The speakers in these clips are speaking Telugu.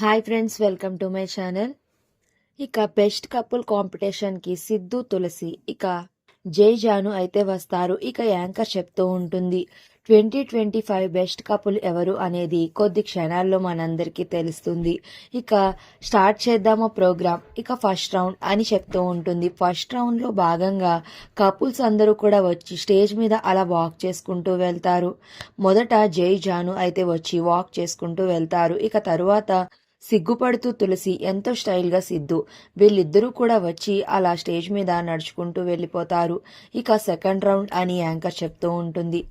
Hi friends welcome to my channel ఇక బెస్ట్ కపుల్ కాంపిటీషన్కి సిద్ధు తులసి ఇక జై జాను అయితే వస్తారు. ఇక యాంకర్ చెప్తూ ఉంటుంది twenty twenty five best couple ఎవరు అనేది కొద్ది క్షణాల్లో మనందరికీ తెలుస్తుంది. ఇక స్టార్ట్ చేద్దామా ప్రోగ్రామ్ ఇక ఫస్ట్ రౌండ్ అని చెప్తూ ఉంటుంది. ఫస్ట్ రౌండ్లో భాగంగా కపుల్స్ అందరూ కూడా వచ్చి స్టేజ్ మీద అలా వాక్ చేసుకుంటూ వెళ్తారు. మొదట జై జాను అయితే వచ్చి వాక్ చేసుకుంటూ వెళ్తారు. ఇక తరువాత సిగ్గుపడుతూ తులసి ఎంతో స్టైల్గా సిద్ధు. వీళ్ళిద్దరూ కూడా వచ్చి అలా స్టేజ్ మీద నడుచుకుంటూ వెళ్ళిపోతారు. ఇక సెకండ్ రౌండ్ అని యాంకర్ చెప్తూ ఉంటుంది.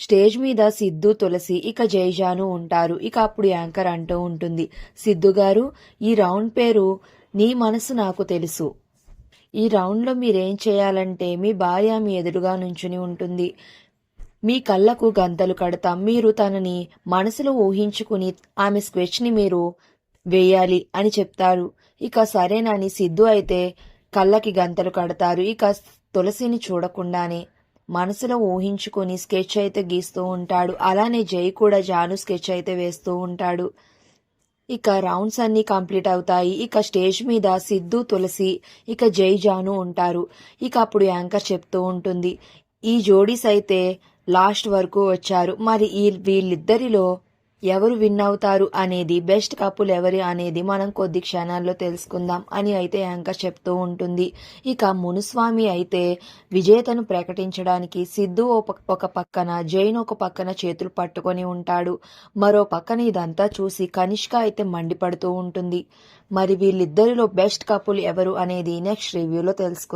స్టేజ్ మీద సిద్ధు తులసి ఇక జైజాను ఉంటారు. ఇక అప్పుడు యాంకర్ అంటూ ఉంటుంది. సిద్ధు గారు ఈ రౌండ్ పేరు నీ మనసు నాకు తెలుసు. ఈ రౌండ్లో మీరేం చేయాలంటే మీ భార్య మీ ఎదురుగా నుంచుని ఉంటుంది. మీ కళ్ళకు గంతలు కడతాం. మీరు తనని మనసులో ఊహించుకుని ఆమె స్కెచ్ని మీరు వేయాలి అని చెప్తారు. ఇక సరేనని సిద్ధు అయితే కళ్ళకి గంతలు కడతారు. ఇక తులసిని చూడకుండానే మనసులో ఊహించుకొని స్కెచ్ అయితే గీస్తూ ఉంటాడు. అలానే జై కూడా జాను స్కెచ్ అయితే వేస్తూ ఉంటాడు. ఇక రౌండ్స్ అన్నీ కంప్లీట్ అవుతాయి. ఇక స్టేజ్ మీద సిద్ధు తులసి ఇక జై జాను ఉంటారు. ఇక అప్పుడు యాంకర్ చెప్తూ ఉంటుంది. ఈ జోడీస్ అయితే లాస్ట్ వరకు వచ్చారు. మరి ఈ వీళ్ళిద్దరిలో ఎవరు విన్ అవుతారు అనేది బెస్ట్ కపుల్ ఎవరు అనేది మనం కొద్ది క్షణాల్లో తెలుసుకుందాం అని అయితే యాంకర్ చెప్తూ ఉంటుంది. ఇక మునుస్వామి అయితే విజేతను ప్రకటించడానికి సిద్ధు ఒక పక్కన జైన్ ఒక పక్కన చేతులు పట్టుకొని ఉంటాడు. మరో పక్కన ఇదంతా చూసి కనిష్క అయితే మండిపడుతూ ఉంటుంది. మరి వీళ్ళిద్దరిలో బెస్ట్ కపుల్ ఎవరు అనేది నెక్స్ట్ రివ్యూలో తెలుసుకుందాం.